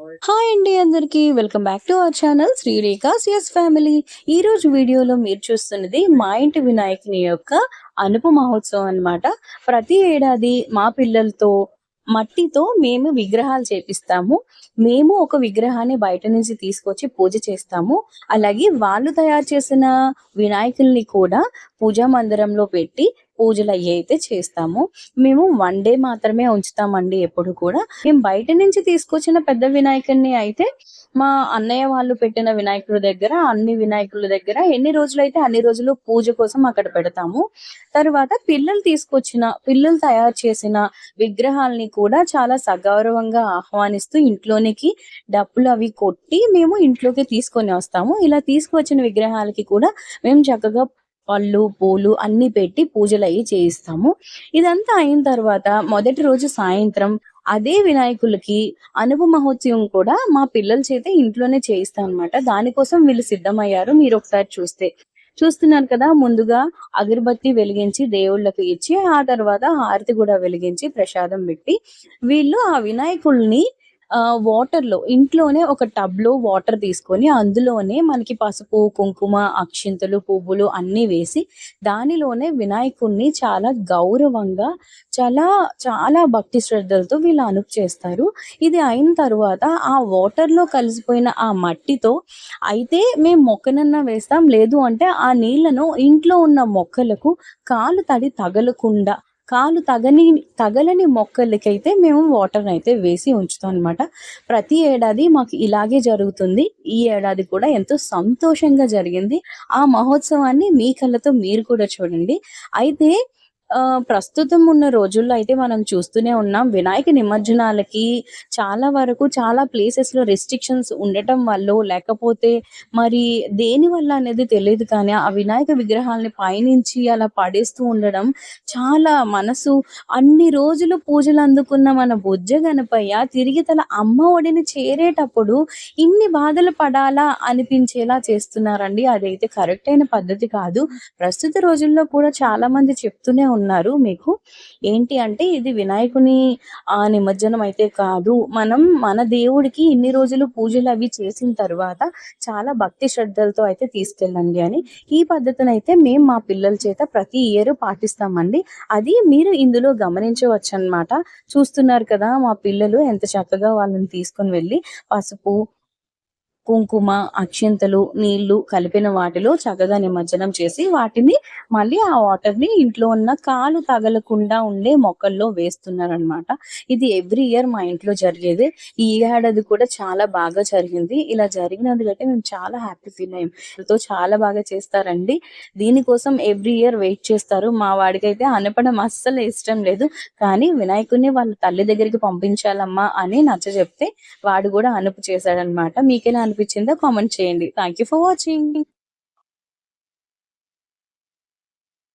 Hi అండి అందరికీ. Welcome back to our channel Srirekha's S family. ఈ రోజు వీడియోలో మీరు చూస్తున్నది మా ఇంటి వినాయకుని యొక్క అనుపు మహోత్సవం అన్నమాట. ప్రతి ఏడాది మా పిల్లలతో మట్టితో మేము విగ్రహాలు చేపిస్తాము. మేము ఒక విగ్రహాన్ని బయట నుంచి తీసుకొచ్చి పూజ చేస్తాము. అలాగే వాళ్ళు తయారు చేసిన వినాయకుల్ని కూడా పూజా మందిరంలో పెట్టి పూజలు అవి అయితే చేస్తాము. మేము వన్ డే మాత్రమే ఉంచుతామండి ఎప్పుడు కూడా. మేము బయట నుంచి తీసుకొచ్చిన పెద్ద వినాయకుడిని అయితే మా అన్నయ్య వాళ్ళు పెట్టిన వినాయకుడి దగ్గర అన్ని వినాయకుల దగ్గర ఎన్ని రోజులు అయితే అన్ని రోజులు పూజ కోసం అక్కడ పెడతాము. తర్వాత పిల్లలు తీసుకొచ్చిన పిల్లలు తయారు చేసిన విగ్రహాలని కూడా చాలా సగౌరవంగా ఆహ్వానిస్తూ ఇంట్లోనికి డప్పులు అవి కొట్టి మేము ఇంట్లోకి తీసుకొని వస్తాము. ఇలా తీసుకువచ్చిన విగ్రహాలకి కూడా మేము చక్కగా పళ్ళు పూలు అన్ని పెట్టి పూజలు అవి చేయిస్తాము. ఇదంతా అయిన తర్వాత మొదటి రోజు సాయంత్రం అదే వినాయకులకి అనుభవ మహోత్సవం కూడా మా పిల్లల చేత ఇంట్లోనే చేయిస్తాం అనమాట దానికోసం వీళ్ళు సిద్ధమయ్యారు. మీరు ఒకసారి చూస్తే. చూస్తున్నారు కదా ముందుగా అగరబత్తి వెలిగించి దేవుళ్ళకి ఇచ్చి ఆ తర్వాత హారతి కూడా వెలిగించి ప్రసాదం పెట్టి వీళ్ళు ఆ వినాయకుల్ని వాటర్లో ఇంట్లోనే ఒక టబ్లో వాటర్ తీసుకొని అందులోనే మనకి పసుపు కుంకుమ అక్షింతలు పువ్వులు అన్నీ వేసి దానిలోనే వినాయకుణ్ణి చాలా గౌరవంగా చాలా చాలా భక్తి శ్రద్ధలతో వీళ్ళు అనుపు చేస్తారు. ఇది అయిన తర్వాత ఆ వాటర్లో కలిసిపోయిన ఆ మట్టితో అయితే మేము మొక్కనన్నా వేస్తాం. లేదు అంటే ఆ నీళ్ళను ఇంట్లో ఉన్న మొక్కలకు కాలు తడి తగలకుండా కాలు తగని తగలని మొక్కలకైతే మేము వాటర్ అయితే వేసి ఉంచుతాం అనమాట ప్రతి ఏడాది మాకు ఇలాగే జరుగుతుంది. ఈ ఏడాది కూడా ఎంతో సంతోషంగా జరిగింది. ఆ మహోత్సవాన్ని మీ కళ్ళతో మీరు కూడా చూడండి. అయితే ప్రస్తుతం ఉన్న రోజుల్లో అయితే మనం చూస్తూనే ఉన్నాం వినాయక నిమజ్జనాలకి చాలా వరకు చాలా ప్లేసెస్లో రెస్ట్రిక్షన్స్ ఉండటం వల్ల లేకపోతే మరి దేని వల్ల అనేది తెలియదు కానీ ఆ వినాయక విగ్రహాలని పైనుంచి అలా పడేస్తూ ఉండడం చాలా మనసు అన్ని రోజులు పూజలు అందుకున్న మన బుజ్జ గణపయ్య తిరిగి తన అమ్మ ఒడిని చేరేటప్పుడు ఇన్ని బాధలు పడాలా అనిపించేలా చేస్తున్నారండి. అదైతే కరెక్ట్ అయిన పద్ధతి కాదు. ప్రస్తుత రోజుల్లో కూడా చాలా మంది చెప్తూనే ఉన్నారు. ఉన్నారు మీకు. ఏంటి అంటే ఇది వినాయకుని ఆ నిమజ్జనం అయితే కాదు. మనం మన దేవుడికి ఇన్ని రోజులు పూజలు అవి చేసిన తర్వాత చాలా భక్తి శ్రద్ధలతో అయితే తీసుకెళ్ళండి అని ఈ పద్ధతిని అయితే మేము మా పిల్లల చేత ప్రతి ఇయర్ పాటిస్తామండి. అది మీరు ఇందులో గమనించవచ్చు అన్నమాట చూస్తున్నారు కదా మా పిల్లలు ఎంత చక్కగా వాళ్ళని తీసుకొని వెళ్ళి పసుపు కుంకుమ అక్షింతలు నీళ్ళు కలిపిన వాటిలో చక్కగా నిమజ్జనం చేసి వాటిని మళ్ళీ ఆ వాటర్ని ఇంట్లో ఉన్న కాలు తగలకుండా ఉండే మొక్కల్లో వేస్తున్నారనమాట ఇది ఎవ్రీ ఇయర్ మా ఇంట్లో జరిగేది. ఈ ఏడాది కూడా చాలా బాగా జరిగింది. ఇలా జరిగినందుకంటే మేము చాలా హ్యాపీ ఫీల్ అయ్యాం. తో చాలా బాగా చేస్తారండి. దీనికోసం ఎవ్రీ ఇయర్ వెయిట్ చేస్తారు. మా వాడికైతే అనపడం అస్సలు ఇష్టం లేదు. కానీ వినాయకుడిని వాళ్ళ తల్లి దగ్గరికి పంపించాలమ్మా అని నచ్చ చెప్తే వాడు కూడా అనుపు చేశాడనమాట మీకెలా అనిపించిందో? కామెంట్ చేయండి. Thank you for watching